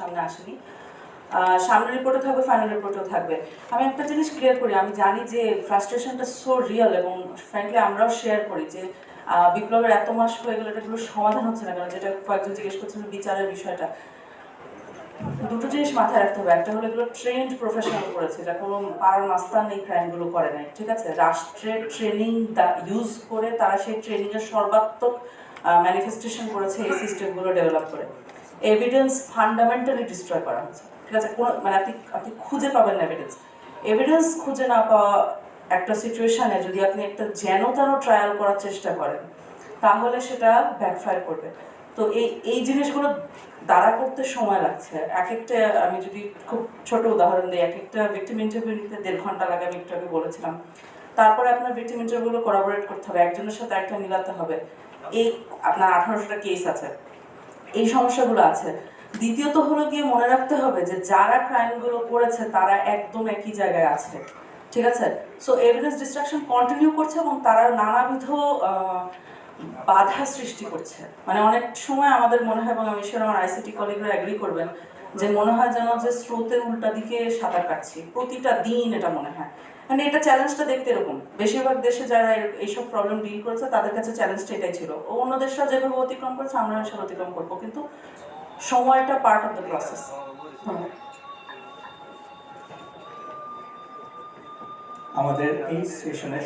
সামনে আসেনি। সামনের রিপোর্টও থাকবে ফাইনাল রিপোর্টও থাকবে। আমি একটা জিনিস ক্লিয়ার করি, আমি জানি যে ফ্রাস্ট্রেশনটা সো রিয়েল এবং ফ্র্যাঙ্কলি আমরাও শেয়ার করি যে বিপ্লবের এত মাস হয়ে গেলে এটাগুলো সমাধান হচ্ছে না কেন যেটা কয়েকজন জিজ্ঞেস করছেন বিচারের বিষয়টা। দুটো জিনিস মাথায় রাখতে হবে, একটা হলো এগুলো ট্রেন্ড প্রফেশনাল করেছে, এটা কোনো পার মাস্তান এই ক্রাইমগুলো করে নাই, ঠিক আছে? রাষ্ট্রের ট্রেনিং ইউজ করে তারা সেই ট্রেনিংয়ের সর্বাত্মক ম্যানিফেস্টেশন করেছে এই সিস্টেমগুলো ডেভেলপ করে। এভিডেন্স ফান্ডামেন্টালি ডিস্ট্রয় করা হচ্ছে। ঠিক আছে? কোনো মানে আপনি আপনি খুঁজে পাবেন না এভিডেন্স এভিডেন্স খুঁজে না পাওয়া একটা সিচুয়েশানে যদি আপনি একটা যেন তেন ট্রায়াল করার চেষ্টা করেন, তাহলে সেটা ব্যাকফায়ার করবে। তো এই এই জিনিসগুলো দাঁড়া করতে সময় লাগছে। এক একটা আমি যদি খুব ছোট উদাহরণ দিই, এক একটা ভিক্টিম ইন্টারভিউ নিতে দেড় ঘণ্টা লাগে, আমি একটু আগে বলেছিলাম। তারপরে আপনার ভিক্টিম ইন্টারভিউগুলো করাবোরেট করতে হবে। একজনের সাথে একটা মিলাতে হবে। এই আপনার আঠারোশোটা কেস আছে। এই সমস্যাগুলো আছে। দ্বিতীয়ত হলো গিয়ে মনে রাখতে হবে যে, যারা ক্রাইমগুলো করেছে, তারা একদম একই জায়গায় আছে। ঠিক আছে? সো এভিডেন্স ডিস্ট্রাকশন কন্টিনিউ করছে এবং তারা নানাবিধ বাধা সৃষ্টি করছে। মানে অনেক সময় আমাদের মনে হয়, এবং আমি আমার আইসিটি কলিগরা অ্যাগ্রি করবেন, যে মনে হয় যেন যে স্রোতের উল্টা দিকে সাঁতার কাটছি। প্রতিটা দিন এটা মনে হয়। মানে এটা চ্যালেঞ্জটা দেখতে এরকম। বেশিরভাগ দেশে যারা এইসব প্রবলেম ডিল করেছে, তাদের কাছে চ্যালেঞ্জটা এটাই ছিল। অন্য দেশরা যেভাবে অতিক্রম করেছে আমরা সেটা অতিক্রম করব। কিন্তু সময়টা পার্ট অফ দ্য প্রসেস আমাদের এই সেশনের